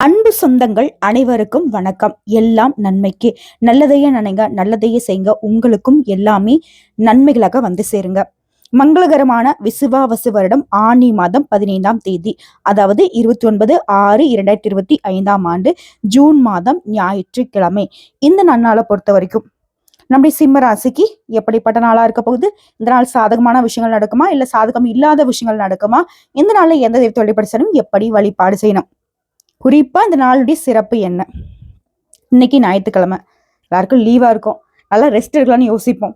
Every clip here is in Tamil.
அன்பு சொந்தங்கள் அனைவருக்கும் வணக்கம். எல்லாம் நன்மைக்கு. நல்லதையே நினைங்க நல்லதையே செய்யுங்க. உங்களுக்கும் எல்லாமே நன்மைகளாக வந்து சேருங்க. மங்களகரமான விசுவாவசு வருடம் ஆனி மாதம் பதினைந்தாம் தேதி அதாவது இருபத்தி ஒன்பது ஆறு இரண்டாயிரத்தி இருபத்தி ஐந்தாம் ஆண்டு ஜூன் மாதம் ஞாயிற்றுக்கிழமை. இந்த நன்னாளை பொறுத்த வரைக்கும் நம்முடைய சிம்ம ராசிக்கு எப்படிப்பட்ட நாளா இருக்க போகுது? இந்த நாள் சாதகமான விஷயங்கள் நடக்குமா? இல்ல சாதகம் இல்லாத விஷயங்கள் நடக்குமா? இந்த நாள்ல எந்த தெய்வத்தை வழிபாடு செய்யணும் எப்படி வழிபாடு செய்யணும்? குறிப்பாக இந்த நாளுடைய சிறப்பு என்ன? இன்னைக்கு ஞாயிற்றுக்கிழமை. எல்லாருக்கும் லீவாக இருக்கும். நல்லா ரெஸ்ட் எடுக்கலாம்னு யோசிப்போம்.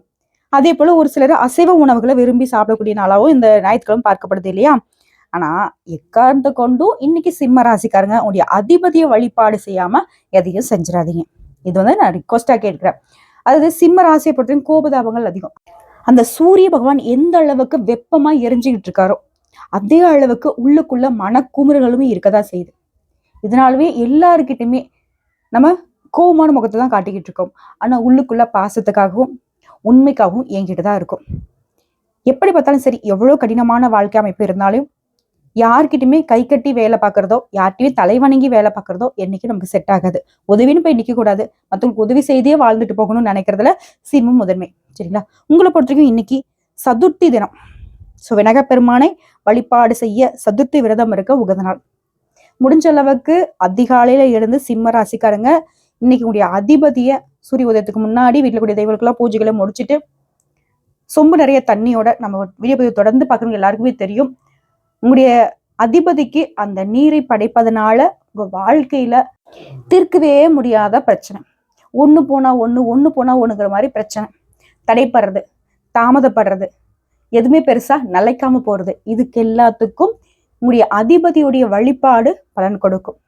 அதே போல் ஒரு சிலர் அசைவ உணவுகளை விரும்பி சாப்பிடக்கூடிய நாளாகவும் இந்த ஞாயிற்றுக்கிழமை பார்க்கப்படுது இல்லையா? ஆனால் எக்காரணத்தை கொண்டும் இன்னைக்கு சிம்ம ராசிக்காரங்க உங்களுடைய அதிபதிய வழிபாடு செய்யாமல் எதையும் செஞ்சிடாதீங்க. இது வந்து நான் ரிக்வஸ்டாக கேட்குறேன். அதாவது சிம்ம ராசியை பொறுத்தவரைக்கும் கோபதாபங்கள் அதிகம். அந்த சூரிய பகவான் எந்த அளவுக்கு வெப்பமாக எரிஞ்சுக்கிட்டு இருக்காரோ அதே அளவுக்கு உள்ளுக்குள்ள மனக்குமுறுகளும் இருக்கதான் செய்யுது. இதனாலவே எல்லாருக்கிட்டையுமே நம்ம கோபமான முகத்தை தான் காட்டிக்கிட்டு இருக்கோம். ஆனால் உள்ளுக்குள்ள பாசத்துக்காகவும் உண்மைக்காகவும் என்கிட்ட தான் இருக்கும். எப்படி பார்த்தாலும் சரி எவ்வளோ கடினமான வாழ்க்கை அமைப்பு இருந்தாலும் யார்கிட்டயுமே கை கட்டி வேலை பார்க்கறதோ யார்கிட்டயுமே தலைவணங்கி வேலை பார்க்கறதோ என்னைக்கும் நமக்கு செட் ஆகாது. உதவின்னு போய் நிற்கக்கூடாது மற்றவங்களுக்கு உதவி செய்தே வாழ்ந்துட்டு போகணும்னு நினைக்கிறதுல சிம்மம் முதன்மை. சரிங்களா? உங்களை பொறுத்த வரைக்கும் இன்னைக்கு சதுர்த்தி தினம். ஸோ விநாயகர் பெருமானை வழிபாடு செய்ய சதுர்த்தி விரதம் இருக்க உகந்த நாள். முடிஞ்ச அளவுக்கு அதிகாலையில எழுந்து சிம்ம ராசிக்காரங்க இன்னைக்கு உடைய அதிபதிய சூரிய உதயத்துக்கு முன்னாடி வீட்டில் கூடிய தெய்வங்களுக்கெல்லாம் பூஜைகளை முடிச்சுட்டு சொம்பு நிறைய தண்ணியோட நம்ம வீடியோ பதிவு தொடர்ந்து பார்க்குறவங்க எல்லாருக்குமே தெரியும். உங்களுடைய அதிபதிக்கு அந்த நீரை படைப்பதனால உங்க வாழ்க்கையில தீர்க்கவே முடியாத பிரச்சனை. ஒண்ணு போனா ஒண்ணு ஒண்ணு போனா ஒண்ணுங்கிற மாதிரி பிரச்சனை. தடைப்படுறது தாமதப்படுறது எதுவுமே பெருசா நிலைக்காம போறது. இதுக்கு எல்லாத்துக்கும் உங்களுடைய அதிபதியுடைய வழிபாடு பலன் கொடுக்கும்.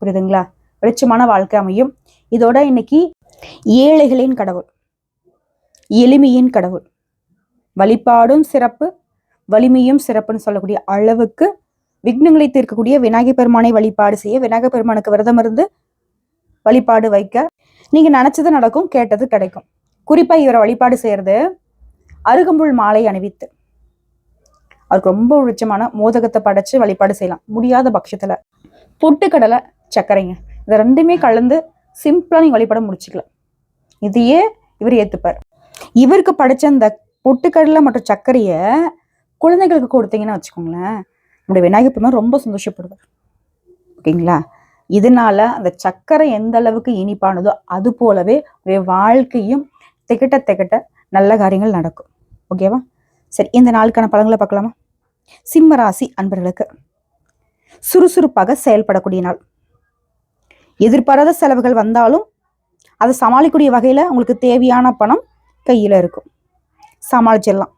புரியுதுங்களா? வெளிச்சமான வாழ்க்கை அமையும். இதோட இன்னைக்கு ஏழைகளின் கடவுள் எளிமையின் கடவுள். வழிபாடும் சிறப்பு வலிமையும் சிறப்புன்னு சொல்லக்கூடிய அளவுக்கு விக்னங்களை தீர்க்கக்கூடிய விநாயகர் பெருமானை வழிபாடு செய்ய விநாயகர் பெருமானுக்கு விரதம் இருந்து வழிபாடு வைக்க நீங்க நினைச்சது நடக்கும் கேட்டது கிடைக்கும். குறிப்பா இவரை வழிபாடு செய்யறது அருகம்புல் மாலை அணிவித்து. அவருக்கு ரொம்ப உச்சமான மோதகத்தை படைச்சு வழிபாடு செய்யலாம். முடியாத பட்சத்துல. பொட்டுக்கடலை சர்க்கரைங்க. இதை ரெண்டுமே கலந்து சிம்பிளா நீங்க வழிபாடு முடிச்சுக்கலாம். இதையே இவர் ஏத்துப்பார். இவருக்கு படைச்ச அந்த பொட்டுக்கடலை மற்றும் சர்க்கரைய குழந்தைகளுக்கு கொடுத்தீங்கன்னா வச்சுக்கோங்களேன் நம்முடைய விநாயகர் பெருமான் ரொம்ப சந்தோஷப்படுவார். ஓகேங்களா? இதனால அந்த சர்க்கரை எந்த அளவுக்கு இனிப்பானதோ அது போலவே வாழ்க்கையும் திகட்ட திகட்ட நல்ல காரியங்கள் நடக்கும். ஓகேவா? சரி இந்த நாளுக்கான பழங்களை பார்க்கலாமா? சிம்ம ராசி அன்பர்களுக்கு. சுறுசுறுப்பாக செயல்படக்கூடிய நாள். எதிர்பாராத செலவுகள் வந்தாலும் அதை சமாளிக்கக்கூடிய வகையில் உங்களுக்கு தேவையான பணம் கையில் இருக்கும். சமாளிச்சிடலாம்.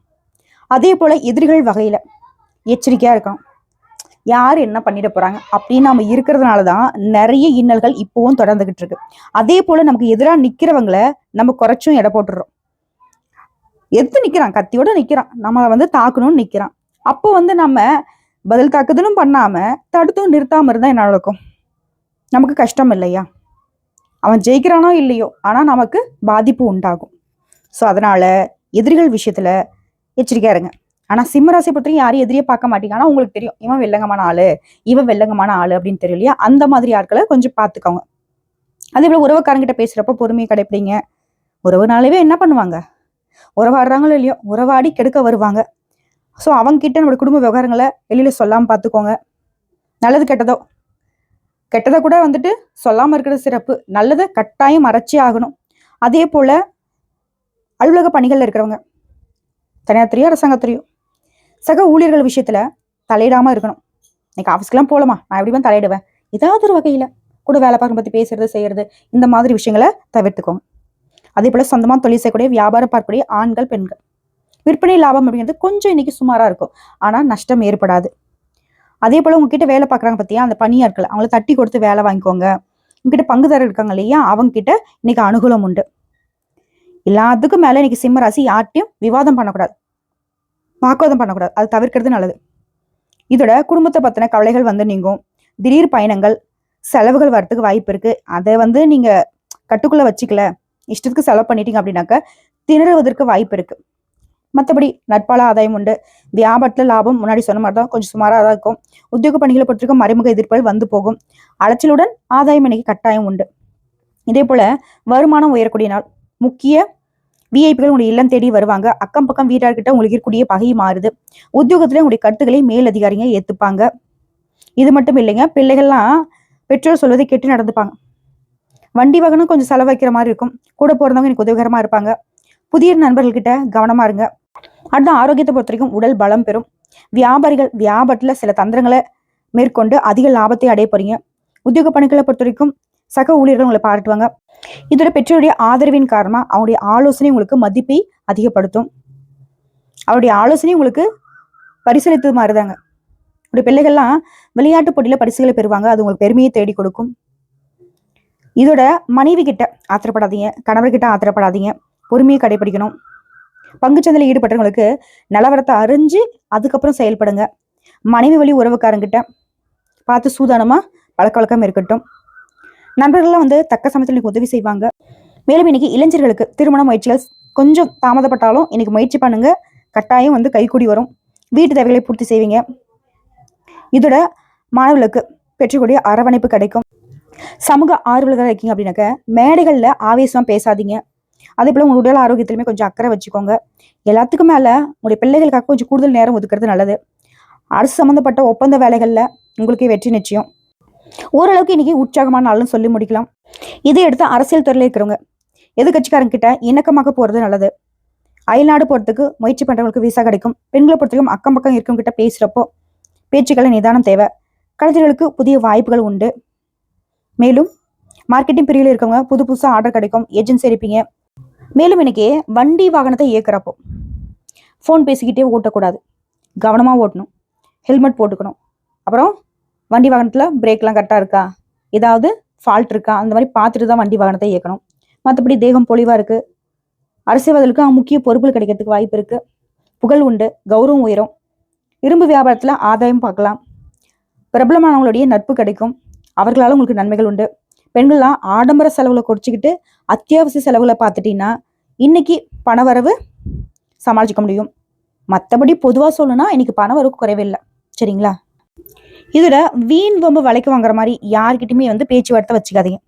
அதே போல எதிரிகள் வகையில எச்சரிக்கையா இருக்கணும். யார் என்ன பண்ணிட போறாங்க? அப்படின்னு நம்ம இருக்கிறதுனால தான் நிறைய இன்னல்கள் இப்போவும் தொடர்ந்துகிட்டு இருக்கு. அதே போல நமக்கு எதிராக நிற்கிறவங்கள நம்ம குறைச்சும் எடை போட்டுடுறோம். எடுத்து நிற்கிறான் கத்தியோட நிற்கிறான் நம்மளை வந்து தாக்கணும்னு நிற்கிறான் அப்போ வந்து நம்ம பதில் தாக்குதலும் பண்ணாமல் தடுத்தும் நிறுத்தாமல் இருந்தால் என்ன நடக்கும்? நமக்கு கஷ்டம் இல்லையா? அவன் ஜெயிக்கிறானோ இல்லையோ ஆனால் நமக்கு பாதிப்பு உண்டாகும். ஸோ அதனால் எதிரிகள் விஷயத்தில் எச்சரிக்கையாக இருங்க. ஆனால் சிம்மராசி பொறுத்தவரைக்கும் யாரையும் எதிரியே பார்க்க மாட்டீங்க. ஆனால் உங்களுக்கு தெரியும் இவன் வெள்ளங்கமான ஆள் இவன் வெள்ளங்கமான ஆள் அப்படின்னு தெரியும் இல்லையா? அந்த மாதிரி ஆட்களை கொஞ்சம் பார்த்துக்கோங்க. அதே போல் உறவுக்காரங்கிட்ட பேசுகிறப்ப பொறுமையை கடைப்பிடிங்க. உறவுனாலவே என்ன பண்ணுவாங்க? உறவாடுறாங்களோ இல்லையோ உறவாடி கெடுக்க வருவாங்க. ஸோ அவங்ககிட்ட நம்மளோட குடும்ப விவகாரங்களை வெளியில் சொல்லாமல் பார்த்துக்கோங்க நல்லது கெட்டதோ? கெட்டதை கூட வந்துட்டு சொல்லாமல் இருக்கிறது சிறப்பு. நல்லதை கட்டாயம் மறைச்சே ஆகணும். அதே போல் அலுவலக பணிகளில் இருக்கிறவங்க. தனியார் அரசாங்கத்துறையும் சக ஊழியர்கள் விஷயத்தில் தலையிடாமல் இருக்கணும். இன்னைக்கு ஆஃபீஸ்க்கெலாம் போகலாமா? நான் எப்படி தலையிடுவேன்? ஏதாவது ஒரு வகையில் கூட வேலை பார்க்க பற்றி பேசுறது செய்கிறது இந்த மாதிரி விஷயங்களை தவிர்த்துக்கோங்க. அதே போல் சொந்தமாக தொழில் செய்யக்கூடிய வியாபாரம் பார்க்கக்கூடிய ஆண்கள் பெண்கள். விற்பனை லாபம் அப்படிங்கிறது கொஞ்சம் இன்னைக்கு சுமாராக இருக்கும். ஆனால் நஷ்டம் ஏற்படாது. அதே போல் உங்ககிட்ட வேலை பார்க்குறாங்க பார்த்தியா அந்த பணியாட்கள் அவங்கள தட்டி கொடுத்து வேலை வாங்கிக்கோங்க. உங்ககிட்ட பங்குதாரர் இருக்காங்க இல்லையா? அவங்க கிட்ட இன்னைக்கு அனுகூலம் உண்டு. எல்லாத்துக்கும் மேலே இன்னைக்கு சிம்ம ராசி யார்ட்டையும் விவாதம் பண்ணக்கூடாது. வாக்குவாதம் பண்ணக்கூடாது. அது தவிர்க்கிறது நல்லது. இதோட குடும்பத்தை பற்றின கவலைகள் வந்து நீங்கும். திடீர் பயணங்கள் செலவுகள் வரத்துக்கு வாய்ப்பு இருக்கு. அதை வந்து நீங்க கட்டுக்குள்ள வச்சுக்கல. இஷ்டத்துக்கு செலவு பண்ணிட்டீங்க அப்படின்னாக்க திணறுவதற்கு வாய்ப்பு இருக்கு. மற்றபடி நட்பால ஆதாயம் உண்டு. வியாபாரத்தில் லாபம் முன்னாடி சொன்ன மாதிரி தான் கொஞ்சம் சுமாராக தான் இருக்கும். உத்தியோக பணிகளை பொறுத்திருக்கும் மறைமுக எதிர்ப்புகள் வந்து போகும். அலைச்சலுடன் ஆதாயம் இன்னைக்கு கட்டாயம் உண்டு. இதே போல வருமானம் உயரக்கூடிய நாள் முக்கிய விஐபிகள் உங்களுடைய இல்லம் தேடி வருவாங்க. அக்கம் பக்கம் வீட்டார்கிட்ட உங்களுக்கு இருக்கக்கூடிய பகை மாறுது. உத்தியோகத்துல உங்களுடைய கருத்துக்களை மேல் அதிகாரிங்க ஏத்துப்பாங்க. இது மட்டும் இல்லைங்க பிள்ளைகள்லாம் பெற்றோர் சொல்வதை கேட்டு நடந்துப்பாங்க. வண்டி வாகனம் கொஞ்சம் செலவு வைக்கிற மாதிரி இருக்கும். கூட போறவங்க எனக்கு உதவிகரமா இருப்பாங்க. புதிய நண்பர்கள்கிட்ட கவனமா இருங்க. அடுத்த ஆரோக்கியத்தை பொறுத்த வரைக்கும் உடல் பலம் பெறும். வியாபாரிகள் வியாபாரத்தில் சில தந்திரங்களை மேற்கொண்டு அதிக லாபத்தை அடைய போறீங்க. உத்தியோக பணிகளை பொறுத்த வரைக்கும் சக ஊழியர்கள் உங்களை பாராட்டுவாங்க. இதோட பெற்றோருடைய ஆதரவின் காரணமா அவருடைய ஆலோசனை உங்களுக்கு மதிப்பை அதிகப்படுத்தும். அவருடைய ஆலோசனை உங்களுக்கு பரிசளித்தது மாதிரிதாங்க. உடைய பிள்ளைகள்லாம் விளையாட்டு போட்டியில பரிசுகளை பெறுவாங்க. அது உங்களுக்கு பெருமையை தேடி கொடுக்கும். இதோட மனைவி கிட்ட ஆத்திரப்படாதீங்க. கணவர்கிட்ட ஆத்திரப்படாதீங்க. பொறுமையை கடைபிடிக்கணும். பங்குச்சந்தையில் ஈடுபட்டவங்களுக்கு நிலவரத்தை அறிஞ்சு அதுக்கப்புறம் செயல்படுங்க. மனைவி வழி உறவுக்காரங்கிட்ட பார்த்து சூதானமா பழக்க வழக்கம் இருக்கட்டும். நண்பர்கள்லாம் வந்து தக்க சமயத்தில் உதவி செய்வாங்க. மேலும் இன்னைக்கு இளைஞர்களுக்கு திருமண முயற்சிகள் கொஞ்சம் தாமதப்பட்டாலும் இன்னைக்கு முயற்சி பண்ணுங்க. கட்டாயம் வந்து கைக்கூடி வரும். வீட்டு தேவைகளை பூர்த்தி செய்வீங்க. இதோட மாணவர்களுக்கு பெற்றக்கூடிய அரவணைப்பு கிடைக்கும். சமூக ஆர்வலர்களாக இருக்கீங்க அப்படின்னாக்க மேடைகளில் ஆவேசமாக பேசாதீங்க. அதே போல உங்க உடல் ஆரோக்கியத்திலுமே கொஞ்சம் அக்கறை வச்சுக்கோங்க. எல்லாத்துக்கும் மேல உங்களுடைய பிள்ளைகளுக்காக கொஞ்சம் கூடுதல் நேரம் ஒதுக்குறது நல்லது. அரசு சம்பந்தப்பட்ட ஒப்பந்த வேலைகள்ல உங்களுக்கு வெற்றி நிச்சயம். ஓரளவுக்கு இன்னைக்கு உற்சாகமான நாள்னு சொல்லி முடிக்கலாம். இதை எடுத்து அரசியல் துறையில இருக்கிறவங்க எதிர்கட்சிக்காரங்க கிட்ட இணக்கமாக போறது நல்லது. அயல்நாடு போறதுக்கு முயற்சி பண்றவங்களுக்கு விசா கிடைக்கும். பெண்களை பொறுத்தவரைக்கும் அக்கம் பக்கம் இருக்கவங்க கிட்ட பேசுறப்போ பேச்சுக்களை நிதானம் தேவை. கலைஞர்களுக்கு புதிய வாய்ப்புகள் உண்டு. மேலும் மார்க்கெட்டிங் பிரிவில் இருக்கவங்க புது புதுசாக ஆர்டர் கிடைக்கும் ஏஜென்சி இருப்பீங்க மேலும் இன்னைக்கு வண்டி வாகனத்தை இயக்குறப்போ ஃபோன் பேசிக்கிட்டே ஓட்டக்கூடாது. கவனமாக ஓட்டணும். ஹெல்மெட் போட்டுக்கணும். அப்புறம் வண்டி வாகனத்தில் பிரேக்லாம் கரெக்டாக இருக்கா? ஏதாவது ஃபால்ட் இருக்கா? அந்த மாதிரி பார்த்துட்டு தான் வண்டி வாகனத்தை இயக்கணும். மற்றபடி தேகம் பொலிவாக இருக்குது அரசியல்வாதிகளுக்கு முக்கிய பொறுப்புகள் கிடைக்கிறதுக்கு வாய்ப்பு இருக்குது புகழ் உண்டு கௌரவம் உயரும். இரும்பு வியாபாரத்தில் ஆதாயம் பார்க்கலாம். பிரபலமானவங்களுடைய நட்பு கிடைக்கும். அவர்களால் உங்களுக்கு நன்மைகள் உண்டு. பெண்கள்லாம் ஆடம்பர செலவுகளை குறைச்சிக்கிட்டு அத்தியாவசிய செலவுகளை பார்த்துட்டீங்கன்னா இன்னைக்கு பணவரவு சமாளிச்சுக்க முடியும். மற்றபடி பொதுவாக சொல்லணும்னா இன்னைக்கு பணவரவு குறைவே இல்லை சரிங்களா? இதோட வீண் வம்பு வலைக்கு வாங்குற மாதிரி யார்கிட்டயுமே வந்து பேச்சுவார்த்தை வச்சுக்காதீங்க.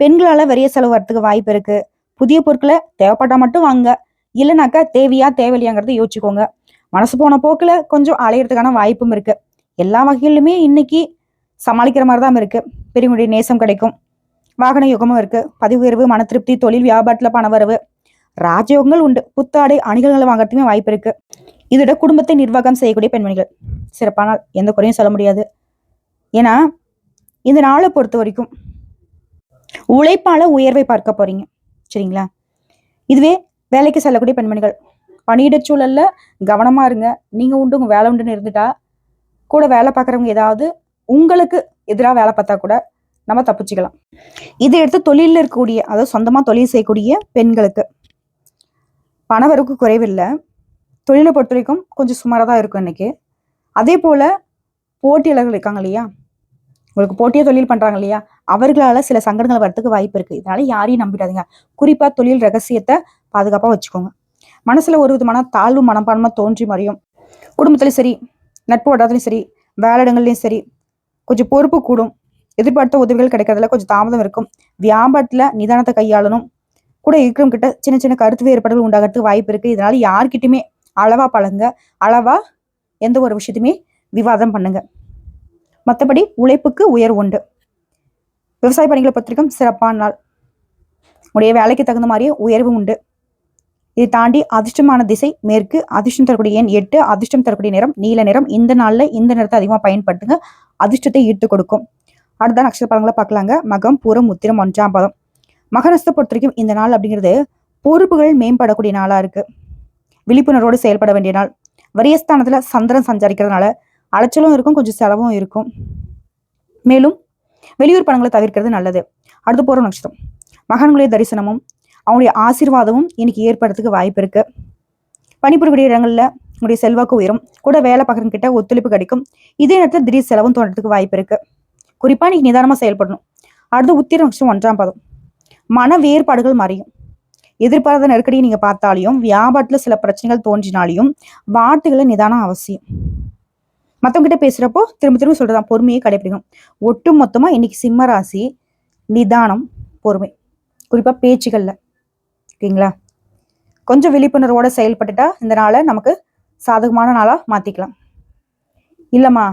பெண்களால் வரிய செலவு வரத்துக்கு வாய்ப்பு இருக்கு. புதிய பொருட்களை தேவைப்பட்டா மட்டும் வாங்க. இல்லைனாக்கா தேவையா தேவையில்லையாங்கிறத யோசிச்சுக்கோங்க. மனசு போன போக்கில் கொஞ்சம் அலையிறதுக்கான வாய்ப்பும் இருக்கு. எல்லா வகையிலுமே இன்னைக்கு சமாளிக்கிற மாதிரி தான் இருக்கு. பெரியவங்களுடைய நேசம் கிடைக்கும். வாகன யுகமும் இருக்கு. பதிவு உயர்வு மன திருப்தி தொழில் வியாபாரத்துல பணவரவு ராஜயோகங்கள் உண்டு. புத்தாடை அணிகள்களை வாங்குறதுக்குமே வாய்ப்பு இருக்கு. இதோட குடும்பத்தை நிர்வாகம் செய்யக்கூடிய பெண்மணிகள். சிறப்பான எந்த குறையும் சொல்ல முடியாது. ஏன்னா இந்த நாளை பொறுத்த வரைக்கும் உழைப்பால உயர்வை பார்க்க போறீங்க. சரிங்களா? இதுவே வேலைக்கு செல்லக்கூடிய பெண்மணிகள். பணியிட சூழல்ல கவனமா இருங்க. நீங்க உண்டு உங்க வேலை உண்டுன்னு இருந்துட்டா கூட வேலை பார்க்குறவங்க ஏதாவது உங்களுக்கு எதிராக வேலை பார்த்தா கூட நம்ம தப்பிச்சுக்கலாம். இதை எடுத்து தொழிலில் இருக்கக்கூடிய அதாவது சொந்தமாக தொழில் செய்யக்கூடிய பெண்களுக்கு பணவரவுக்கு குறைவில்லை. தொழிலை பொறுத்த வரைக்கும் கொஞ்சம் சுமாராக தான் இருக்கும் இன்னைக்கு. அதே போல் போட்டியாளர்கள் இருக்காங்க இல்லையா? உங்களுக்கு போட்டியாக தொழில் பண்ணுறாங்க இல்லையா? அவர்களால் சில சங்கடங்கள் வரத்துக்கு வாய்ப்பு இருக்குது இதனால் யாரையும் நம்பிடாதீங்க. குறிப்பாக தொழில் ரகசியத்தை பாதுகாப்பாக வச்சுக்கோங்க. மனசில் ஒரு விதமான தாழ்வு மனப்பான்மை தோன்றி மறையும். குடும்பத்துலேயும் சரி நட்பு வட்டாரத்துலையும் சரி வேலையிடங்கள்லையும் சரி கொஞ்சம் பொறுப்பு கூடும். எதிர்பார்த்த உதவிகள் கிடைக்கிறதுல கொஞ்சம் தாமதம் இருக்கும். வியாபாரத்துல நிதானத்தை கையாளணும். கூட இருக்கிறவங்க கிட்ட சின்ன சின்ன கருத்து வேறுபாடுகள் உண்டாகிறதுக்கு வாய்ப்பு இருக்கு. இதனால யார்கிட்டயுமே அளவா பழங்க அளவா எந்த ஒரு விஷயத்தையுமே விவாதம் பண்ணுங்க. மற்றபடி உழைப்புக்கு உயர்வு உண்டு. விவசாய பணிகளை பொறுத்திருக்கும் சிறப்பான நாள். உடைய வேலைக்கு தகுந்த மாதிரியே உயர்வு உண்டு. இதை தாண்டி அதிர்ஷ்டமான திசை மேற்கு. அதிர்ஷ்டம் தரக்கூடிய எண் எட்டு. அதிர்ஷ்டம் தரக்கூடிய நிறம் நீல நிறம். இந்த நாளில் இந்த நிறத்தை அதிகமாக பயன்படுத்துங்க. அதிர்ஷ்டத்தை ஈட்டு கொடுக்கும். அடுத்த நட்சத்திர பலன்களை பார்க்கலாங்க. மகம் பூரம் உத்திரம் ஒன்றாம் பதம். மகரஸ்தை பொறுத்த வரைக்கும் இந்த நாள் அப்படிங்கிறது பொறுப்புகள் மேம்படக்கூடிய நாளாக இருக்கு. விழிப்புணர்வோடு செயல்பட வேண்டிய நாள். வரியஸ்தானத்தில் சந்திரன் சஞ்சரிக்கிறதுனால அலைச்சலும் இருக்கும் கொஞ்சம் செலவும் இருக்கும். மேலும் வெளியூர் பணங்களை தவிர்க்கிறது நல்லது. அடுத்து போகிற நட்சத்திரம். மகன்களுடைய தரிசனமும் அவனுடைய ஆசீர்வாதமும் இன்னைக்கு ஏற்படுறதுக்கு வாய்ப்பு இருக்கு. பணிபுரியக்கூடிய இடங்களில் உங்களுடைய செல்வாக்கு உயரும். கூட வேலை பார்க்குறவங்க கிட்ட ஒத்துழைப்பு கிடைக்கும். இதே நேரத்தில் திடீர் செலவும் தோன்றதுக்கு வாய்ப்பு இருக்குது குறிப்பாக நீங்கள் நிதானமாக செயல்படணும். அடுத்து உத்திர நட்சம் ஒன்றாம் பதம். மன வேறுபாடுகள் மறையும். எதிர்பாராத நெருக்கடியை நீங்கள் பார்த்தாலையும் வியாபாரத்தில் சில பிரச்சனைகள் தோன்றினாலையும் வார்த்தைகளை நிதானம் அவசியம். மத்தவங்க பேசுகிறப்போ திரும்ப திரும்ப சொல்றதான் பொறுமையை கடைபிடிக்கணும் ஒட்டு மொத்தமாக இன்னைக்கு சிம்ம ராசி நிதானம் பொறுமை. குறிப்பாக பேச்சுகளில். ஓகேங்களா? கொஞ்சம் விழிப்புணர்வோடு செயல்பட்டுட்டா இந்த நாளை நமக்கு சாதகமான நாளாக மாற்றிக்கலாம் இல்லைம்மா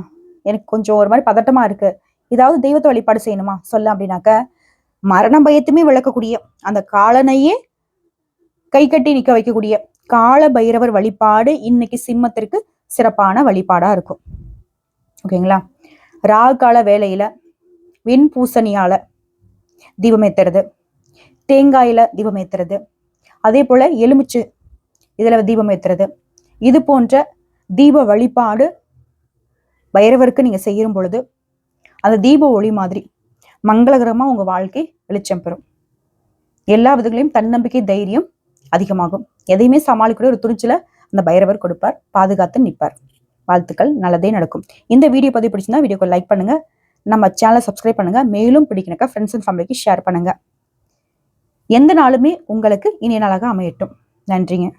எனக்கு கொஞ்சம் ஒரு மாதிரி பதட்டமாக இருக்குது ஏதாவது தெய்வத்தை வழிபாடு செய்யணுமா? சொல்ல அப்படின்னாக்க மரண பயத்துமே விளக்கக்கூடிய அந்த காலனையே கை கட்டி நிக்க வைக்கக்கூடிய கால பைரவர் வழிபாடு இன்னைக்கு சிம்மத்திற்கு சிறப்பான வழிபாடா இருக்கும். ஓகேங்களா ராகு கால வேலையில விண் பூசணியால தீபம் ஏத்துறது தேங்காயில தீபம் ஏத்துறது அதே போல எலுமிச்சு இதில் தீபம் ஏத்துறது இது போன்ற தீப வழிபாடு பைரவருக்கு நீங்கள் செய்யும் பொழுது அந்த தீப ஒளி மாதிரி. மங்களகரமாக உங்கள் வாழ்க்கை வெளிச்சம் பெறும். எல்லா விதங்களையும் தன்னம்பிக்கை தைரியம் அதிகமாகும். எதையுமே சமாளிக்கூடிய ஒரு துணிச்சல அந்த பைரவர் கொடுப்பார். பாதுகாத்து நிற்பார். வாழ்த்துக்கள். நல்லதே நடக்கும். இந்த வீடியோ பதிவு பிடிச்சிருந்தா வீடியோக்கு லைக் பண்ணுங்க. நம்ம சேனலை சப்ஸ்கிரைப் பண்ணுங்க. மேலும் பிடிக்கணுக்கா ஃப்ரெண்ட்ஸ் அண்ட் ஃபேமிலிக்கு ஷேர் பண்ணுங்க. எந்த நாளுமே உங்களுக்கு இனிய நாளாக அமையட்டும். நன்றிங்க.